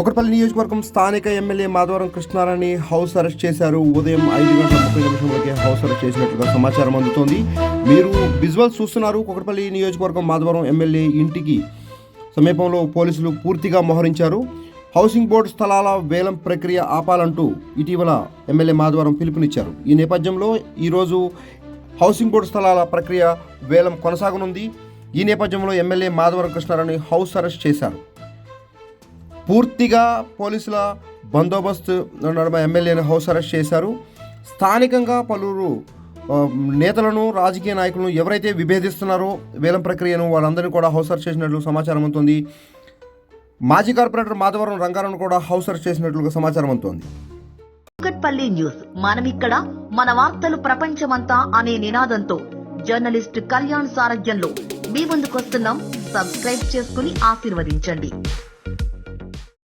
కుకట్పల్లి నియోజకవర్గం స్థానిక ఎమ్మెల్యే మాధవరం కృష్ణారాన్ని హౌస్ అరెస్ట్ చేశారు. ఉదయం ఐదు గంటల ముప్పై నిమిషంలోకి హౌస్ అరెస్ట్ చేసినట్లుగా సమాచారం అందుతోంది. మీరు విజువల్స్ చూస్తున్నారు. కుకట్పల్లి నియోజకవర్గం మాధవరం ఎమ్మెల్యే ఇంటికి సమీపంలో పోలీసులు పూర్తిగా మోహరించారు. హౌసింగ్ బోర్డు స్థలాల వేలం ప్రక్రియ ఆపాలంటూ ఇటీవల ఎమ్మెల్యే మాధవరం పిలుపునిచ్చారు. ఈ నేపథ్యంలో ఈరోజు హౌసింగ్ బోర్డు స్థలాల ప్రక్రియ వేలం కొనసాగనుంది. ఈ నేపథ్యంలో ఎమ్మెల్యే మాధవరం కృష్ణారాన్ని హౌస్ అరెస్ట్ చేశారు. పూర్తిగా పోలీసుల బందోబస్తు నడమ ఎమ్మెల్యేను హౌస్ అరెస్ట్ చేశారు. స్థానికంగా పలువురు నేతలను రాజకీయ నాయకులను ఎవరైతే విభేదిస్తున్నారో వేలం ప్రక్రియను వాళ్ళందరినీ కూడా హౌస్ అరెస్ట్ చేసినట్లు సమాచారం అందుతోంది మాజీ కార్పొరేటర్ మాధవరం రంగారావును కూడా హౌస్ అరెస్ట్ చేసినట్లుగా సమాచారం అందుతోంది కూకట్పల్లి న్యూస్. మనమిక్కడ మన వార్తలు ప్రపంచమంతా అనే నినాదంతో జర్నలిస్ట్ కళ్యాణ్ సారథ్యంలో మీ ముందుకొస్తున్నాం. సబ్స్క్రైబ్ చేసుకుని ఆశీర్వదించండి.